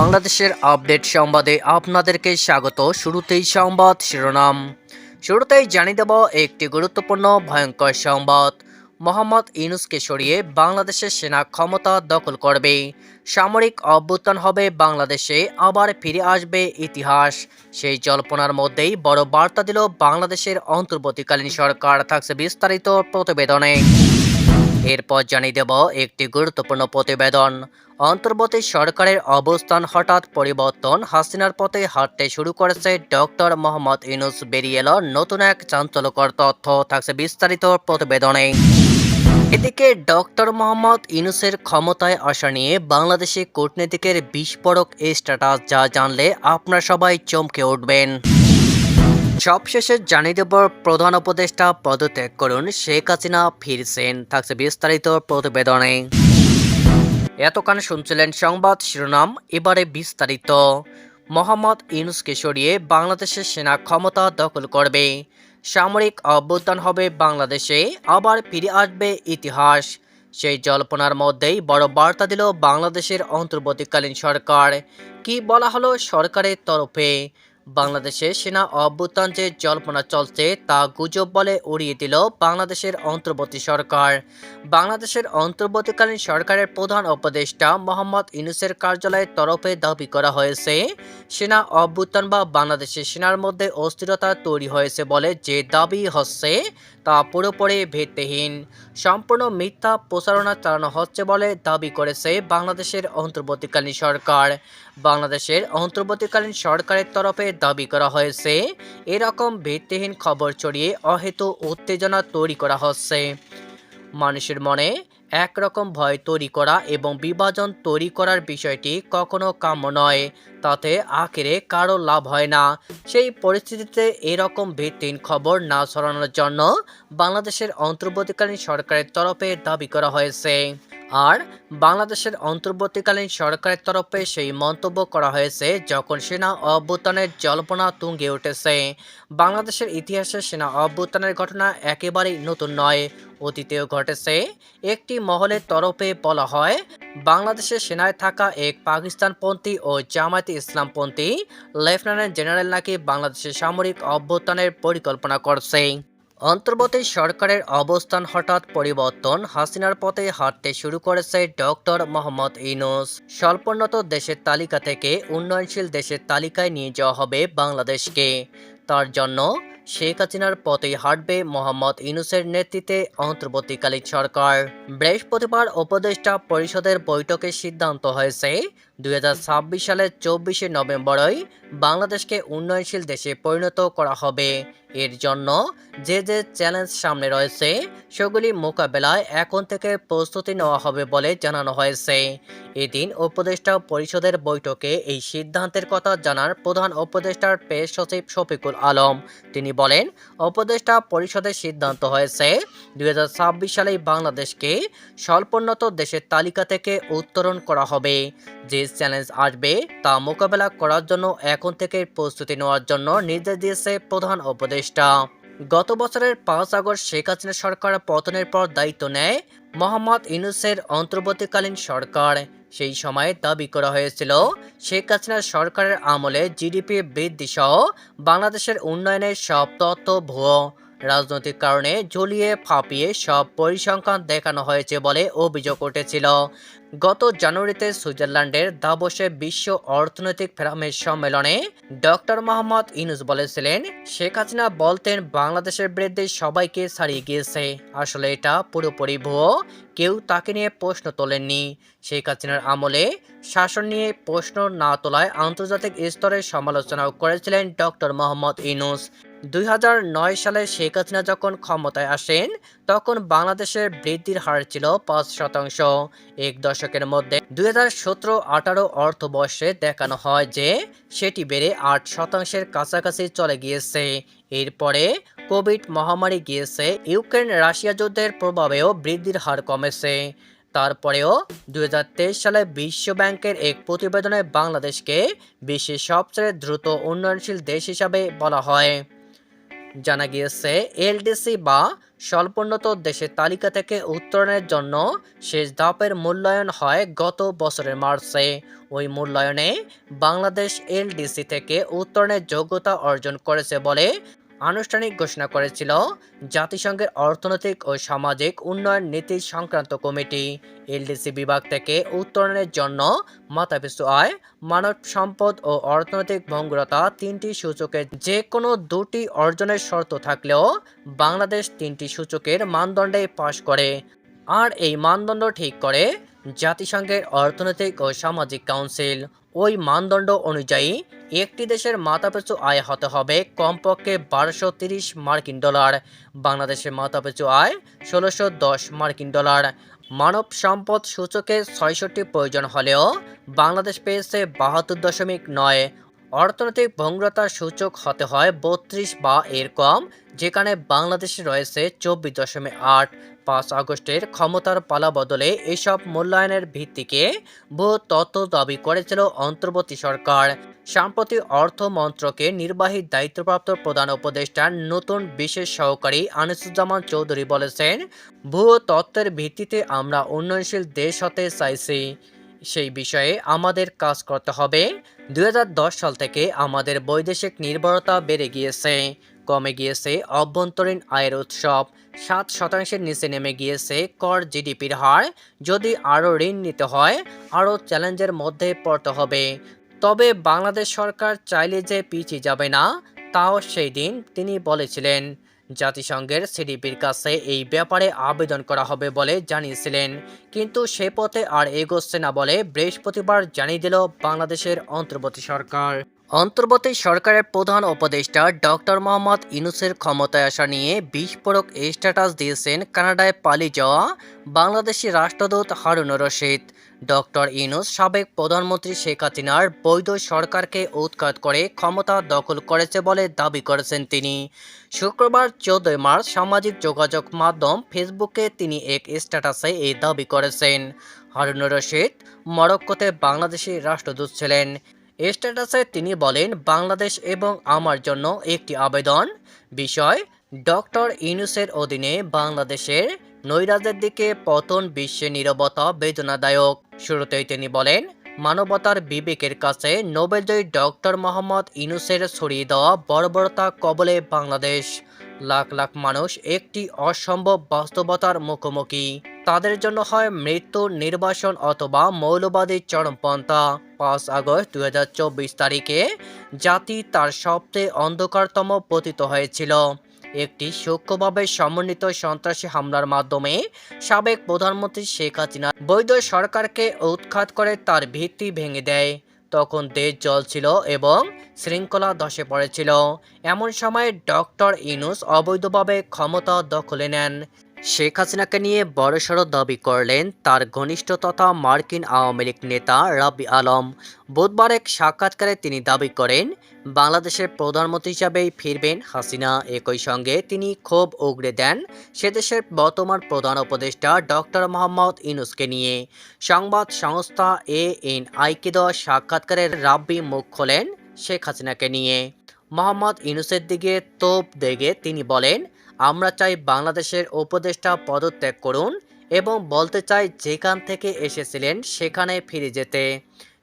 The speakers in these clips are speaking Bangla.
বাংলাদেশের আপডেট সংবাদে আপনাদেরকে স্বাগত। শুরুতেই সংবাদ শিরোনাম। শুরুতেই জানিয়ে দেব একটি গুরুত্বপূর্ণ, ভয়ঙ্কর সংবাদ। মোহাম্মদ ইউনুসকে সরিয়ে বাংলাদেশের সেনা ক্ষমতা দখল করবে। সামরিক অভ্যুত্থান হবে বাংলাদেশে, আবার ফিরে আসবে ইতিহাস। সেই জল্পনার মধ্যেই বড় বার্তা দিল বাংলাদেশের অন্তর্বর্তীকালীন সরকার। থাকছে বিস্তারিত প্রতিবেদনে। এরপর জানিয়ে দেব একটি গুরুত্বপূর্ণ প্রতিবেদন। অন্তর্বর্তী সরকারের অবস্থান হঠাৎ পরিবর্তন, হাসিনার পথে হাঁটতে শুরু করেছে ডক্টর মোহাম্মদ ইনুস বেরিয়ে নতুন এক চাঞ্চল্যকর তথ্য, থাকছে বিস্তারিত প্রতিবেদনে। এদিকে ডক্টর মোহাম্মদ ইনুসের ক্ষমতায় আসা নিয়ে বাংলাদেশে কূটনীতিকের বিস্ফোরক স্ট্যাটাস যা জানলে আপনারা সবাই চমকে উঠবেন। সবশেষে জানিয়ে দেব প্রধান উপদেষ্টা পদত্যাগ করুন শেখ হাসিনা ফিরছেন থাকছে বিস্তারিত প্রতিবেদনে। এতক্ষণ শুনছিলেন সংবাদ শিরোনাম, এবারে বিস্তারিত। মোহাম্মদ ইউনুসকে সরিয়ে বাংলাদেশের সেনা ক্ষমতা দখল করবে। সামরিক অভ্যুত্থান হবে বাংলাদেশে, আবার ফিরে আসবে ইতিহাস। সেই জল্পনার মধ্যেই বড় বার্তা দিল বাংলাদেশের অন্তর্বর্তীকালীন সরকার। কি বলা হলো সরকারের তরফে? বাংলাদেশে সেনা অভ্যুত্থান যে জল্পনা চলছে, তা গুজব বলে উড়িয়ে দিল বাংলাদেশের অন্তর্বর্তী সরকার। বাংলাদেশের অন্তর্বর্তীকালীন সরকারের প্রধান উপদেষ্টা মোহাম্মদ ইনুসের কার্যালয়ের তরফে দাবি করা হয়েছে, সেনা অভ্যুত্থান বা বাংলাদেশের সেনার মধ্যে অস্থিরতা তৈরি হয়েছে বলে যে দাবি হচ্ছে তা পুরোপুরি ভিত্তিহীন। সম্পূর্ণ মিথ্যা প্রচারণা চালানো হচ্ছে বলে দাবি করেছে বাংলাদেশের অন্তর্বর্তীকালীন সরকার। বাংলাদেশের অন্তর্বর্তীকালীন সরকারের তরফে দাবি করা হয়েছে, এরকম ভিত্তিহীন খবর ছড়িয়ে অহেতু উত্তেজনা তৈরি করা হচ্ছে। মানুষের মনে একরকম ভয় তৈরি করা এবং বিভাজন তৈরি করার বিষয়টি কখনো কাম্য নয়। তাতে আখেরে কারও লাভ হয় না। সেই পরিস্থিতিতে এরকম ভিত্তিহীন খবর না ছড়ানোর জন্য বাংলাদেশের অন্তর্বর্তীকালীন সরকারের তরফে দাবি করা হয়েছে। আর বাংলাদেশের অন্তর্বর্তীকালীন সরকারের তরফে সেই মন্তব্য করা হয়েছে যখন সেনা অভ্যুত্থানের জল্পনা তুঙ্গে উঠেছে। বাংলাদেশের ইতিহাসে সেনা অভ্যুত্থানের ঘটনা একেবারেই নতুন নয়, অতীতেও ঘটেছে। একটি মহলের তরফে বলা হয় বাংলাদেশের সেনায় থাকা এক পাকিস্তানপন্থী ও জামায়াতে ইসলামপন্থী লেফটেন্যান্ট জেনারেল নাকি বাংলাদেশের সামরিক অভ্যুত্থানের পরিকল্পনা করছে? অন্তর্বর্তী সরকারের অবস্থান হঠাৎ পরিবর্তন, হাসিনার পথে হাঁটতে শুরু করেছে ডক্টর মোহাম্মদ ইনুস স্বল্পোন্নত দেশের তালিকা থেকে উন্নয়নশীল দেশের তালিকায় নিয়ে যাওয়া হবে বাংলাদেশকে। তার জন্য শেখ হাসিনার পথেই হাঁটবে মোহাম্মদ ইনুসের নেতৃত্বে অন্তর্বর্তীকালীন সরকার। বৃহস্পতিবার উপদেষ্টা পরিষদের বৈঠকে সিদ্ধান্ত হয়েছে দুই হাজার ছাব্বিশ সালের চব্বিশে নভেম্বরই বাংলাদেশকে উন্নয়নশীল দেশে পরিণত করা হবে। এর জন্য যে যে চ্যালেঞ্জ সামনে রয়েছে, সেগুলি মোকাবেলায় এখন থেকে প্রস্তুতি নেওয়া হবে বলে জানানো হয়েছে। এদিন উপদেষ্টা পরিষদের বৈঠকে এই সিদ্ধান্তের কথা জানার প্রধান উপদেষ্টার পেশ সচিব শফিকুল আলম। তিনি বলেন, উপদেষ্টা পরিষদের সিদ্ধান্ত হয়েছে দু হাজার ছাব্বিশ সালেই বাংলাদেশকে স্বল্পোন্নত দেশের তালিকা থেকে উত্তরণ করা হবে। যে চ্যালেঞ্জ আসবে তা মোকাবেলা করার জন্য এখন থেকে প্রস্তুতি নেওয়ার জন্য নির্দেশ দিয়েছে প্রধান উপদেষ্টা গত বছরের পাঁচ আগস্ট শেখ হাসিনা সরকার পতনের পর দায়িত্ব নেয় মোহাম্মদ ইউনুসের অন্তর্বর্তীকালীন সরকার সেই সময় দাবি করা হয়েছিল শেখ হাসিনার সরকারের আমলে জিডিপি বৃদ্ধি সহ বাংলাদেশের উন্নয়নের সব তথ্য ভুয়ো রাজনৈতিক কারণে ঝুলিয়ে ফাঁপিয়ে সব পরিসংখ্যান দেখানো হয়েছে বলে অভিযোগ উঠেছিল। গত জানুয়ারিতে সুইজারল্যান্ডের দাবসে বিশ্ব অর্থনৈতিক ফেরামের সম্মেলনে ডক্টর মোহাম্মদ ইনুস বলেছিলেন, শেখ হাসিনা বলতেন বাংলাদেশের বিরুদ্ধে সবাইকে ছাড়িয়ে গিয়েছে। আসলে এটা পুরোপুরি ভুয়ো। কেউ তাকে নিয়ে প্রশ্ন তোলেননি। শেখ হাসিনার আমলে শাসন নিয়ে প্রশ্ন না তোলায় আন্তর্জাতিক স্তরে সমালোচনাও করেছিলেন ডক্টর মোহাম্মদ ইনুস দুই হাজার নয় সালে শেখ হাসিনা যখন ক্ষমতায় আসেন, তখন বাংলাদেশের বৃদ্ধির হার ছিল পাঁচ শতাংশ। এক দশকের মধ্যে দুই হাজার সতেরো আঠারো অর্থবর্ষে দেখানো হয় যে, সেটি বেড়ে আট শতাংশের কাছাকাছি চলে গিয়েছে। এরপরে কোভিড মহামারী গিয়েছে, ইউক্রেন রাশিয়া যুদ্ধের প্রভাবেও বৃদ্ধির হার কমেছে। তারপরেও দু হাজার তেইশ সালে বিশ্ব ব্যাংকের এক প্রতিবেদনে বাংলাদেশকে বিশ্বের সবচেয়ে দ্রুত উন্নয়নশীল দেশ হিসাবে বলা হয়। জানা গিয়েছে, এলডিসি বা স্বল্পোন্নত দেশের তালিকা থেকে উত্তরণের জন্য শেষ ধাপের মূল্যায়ন হয় গত বছরের মার্চে। ওই মূল্যায়নে বাংলাদেশ এলডিসি থেকে উত্তরণের যোগ্যতা অর্জন করেছে বলে আনুষ্ঠানিক ঘোষণা করেছিল জাতিসংঘের অর্থনৈতিক ও সামাজিক উন্নয়ন নীতি সংক্রান্ত কমিটি। এলডিসি বিভাগ থেকে উত্তরণের জন্য মাথাপিছু আয়, মানব সম্পদ ও অর্থনৈতিক ভঙ্গুরতা তিনটি সূচকের যে কোনো দুটি অর্জনের শর্ত থাকলেও বাংলাদেশ তিনটি সূচকের মানদণ্ডে পাশ করে। আর এই মানদণ্ড ঠিক করে জাতিসংঘের অর্থনৈতিক ও সামাজিক কাউন্সিল ওই মানদণ্ড অনুযায়ী একটি দেশের মাথাপিছু আয় হতে হবে কমপক্ষে বারোশো তিরিশ মার্কিন ডলার। বাংলাদেশের মাথাপিছু আয় ষোলোশো দশ মার্কিন ডলার। মানব সম্পদ সূচকে ছয়ষট্টি প্রয়োজন হলেও বাংলাদেশ পেয়েছে বাহাত্তর দশমিক নয় অর্থনৈতিক ভঙ্গুরতার সূচক হতে হয় বত্রিশ বা এর কম, যেখানে বাংলাদেশে রয়েছে চব্বিশ দশমিক আট পাঁচ আগস্টের ক্ষমতার পালা বদলে এসব মূল্যায়নের ভিত্তিকে বহু তথ্য দাবি করেছিল অন্তর্বর্তী সরকার। সাম্প্রতি অর্থ মন্ত্রকে নির্বাহী দায়িত্বপ্রাপ্ত প্রধান উপদেষ্টার নতুন বিশেষ সহকারী আনিসুজ্জামান চৌধুরী বলেছেন ভুয়ো তত্ত্বের ভিত্তিতে আমরা উন্নয়নশীল দেশ হতে চাইছি। সেই বিষয়ে আমাদের কাজ করতে হবে। দু হাজার দশ সাল থেকে আমাদের বৈদেশিক নির্ভরতা বেড়ে গিয়েছে, কমে গিয়েছে, অভ্যন্তরীণ আয়ের উৎসব সাত শতাংশের নিচে নেমে গিয়েছে, কর জিডিপির হার যদি আরও ঋণ নিতে হয়, আরও চ্যালেঞ্জের মধ্যে পড়তে হবে। তবে বাংলাদেশ সরকার চাইলে যে পিছিয়ে যাবে না, তাও সেই দিন তিনি বলেছিলেন। জাতিসংঘের সিডিপির কাছে এই ব্যাপারে আবেদন করা হবে বলে জানিয়েছিলেন। কিন্তু সে পথে আর এগোচ্ছে না বলে বৃহস্পতিবার জানিয়ে দিল বাংলাদেশের অন্তর্বর্তী সরকার। অন্তর্বর্তী সরকারের প্রধান উপদেষ্টা ডক্টর মোহাম্মদ ইনুসের ক্ষমতায় আসা নিয়ে বিস্ফোরক স্ট্যাটাস দিয়েছেন কানাডায় পালিয়ে যাওয়া বাংলাদেশি রাষ্ট্রদূত হারুন রশিদ। ডক্টর ইনুস সাবেক প্রধানমন্ত্রী শেখ হাসিনার বৈধ সরকারকে উৎখাত করে ক্ষমতা দখল করেছে বলে দাবি করেছেন তিনি। শুক্রবার চোদ্দই মার্চ সামাজিক যোগাযোগ মাধ্যম ফেসবুকে তিনি এক স্ট্যাটাসে এই দাবি করেছেন। হারুন রশিদ মরক্কোতে বাংলাদেশি রাষ্ট্রদূত ছিলেন। স্ট্যাটাসে তিনি বলেন, বাংলাদেশ এবং আমার জন্য একটি আবেদন। বিষয়, ডক্টর ইউনুসের অধীনে বাংলাদেশের নৈরাজ্যের দিকে পতন বিশ্বে নীরবতা বেদনাদায়ক। শুরুতেই তিনি বলেন, মানবতার বিবেকের কাছে নোবেলজয়ী ডক্টর মোহাম্মদ ইনুসের ছড়িয়ে দেওয়া বর্বরতা কবলে বাংলাদেশ। লাখ লাখ মানুষ একটি অসম্ভব বাস্তবতার মুখোমুখি। তাদের জন্য হয় মৃত্যু, নির্বাসন অথবা মৌলবাদী চরমপন্থা। পাঁচ আগস্ট দুই হাজার চব্বিশ তারিখে জাতি তার সবচেয়ে অন্ধকারতম পতিত হয়েছিল। একটি সূক্ষ্মভাবে সমন্বিত সন্ত্রাসী হামলার মাধ্যমে সাবেক প্রধানমন্ত্রী শেখ হাসিনা বৈধ সরকারকে উৎখাত করে তার ভিত্তি ভেঙে দেয়। তখন দেশ জল ছিল এবং শৃঙ্খলা ধসে পড়েছিল। এমন সময় ডক্টর ইনুস অবৈধভাবে ক্ষমতা দখলে নেন। শেখ হাসিনাকে নিয়ে বড়সড় দাবি করলেন তার ঘনিষ্ঠ তথা মার্কিন আওয়ামী লীগ নেতা রাবি আলম। বুধবার এক সাক্ষাৎকারে তিনি দাবি করেন, বাংলাদেশের প্রধানমন্ত্রী হিসাবেই ফিরবেন হাসিনা। একই সঙ্গে তিনি ক্ষোভ উগড়ে দেন সে দেশের বর্তমান প্রধান উপদেষ্টা ডক্টর মোহাম্মদ ইনুসকে নিয়ে। সংবাদ সংস্থা এ এন আইকে দেওয়া সাক্ষাৎকারে রাব্বি মুখ খোলেন শেখ হাসিনাকে নিয়ে। মোহাম্মদ ইনুসের দিকে তোপ দেগে তিনি বলেন আমরা চাই বাংলাদেশের উপদেষ্টা পদত্যাগ করুন এবং বলতে চাই যেখান থেকে এসেছিলেন সেখানে ফিরে যেতে।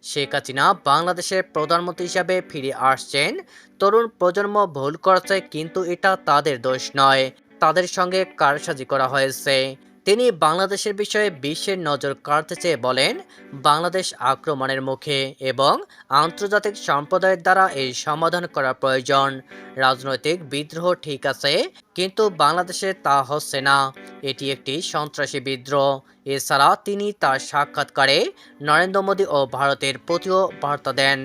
শেখ হাসিনা বাংলাদেশের প্রধানমন্ত্রী হিসাবে ফিরে আসছেন। তরুণ প্রজন্ম ভুল করছে, কিন্তু এটা তাদের দোষ নয়। তাদের সঙ্গে কারসাজি করা হয়েছে। তিনি বাংলাদেশের বিষয়ে বিশ্বের নজর কাড়তে চেয়ে বলেন, বাংলাদেশ আক্রমণের মুখে এবং আন্তর্জাতিক সম্প্রদায়ের দ্বারা এই সমাধান করা প্রয়োজন। রাজনৈতিক বিদ্রোহ ঠিক আছে, কিন্তু বাংলাদেশে তা হচ্ছে না। এটি একটি সন্ত্রাসী বিদ্রোহ। এছাড়া তিনি তার সাক্ষাৎকারে নরেন্দ্র মোদী ও ভারতের প্রতিও বার্তা দেন।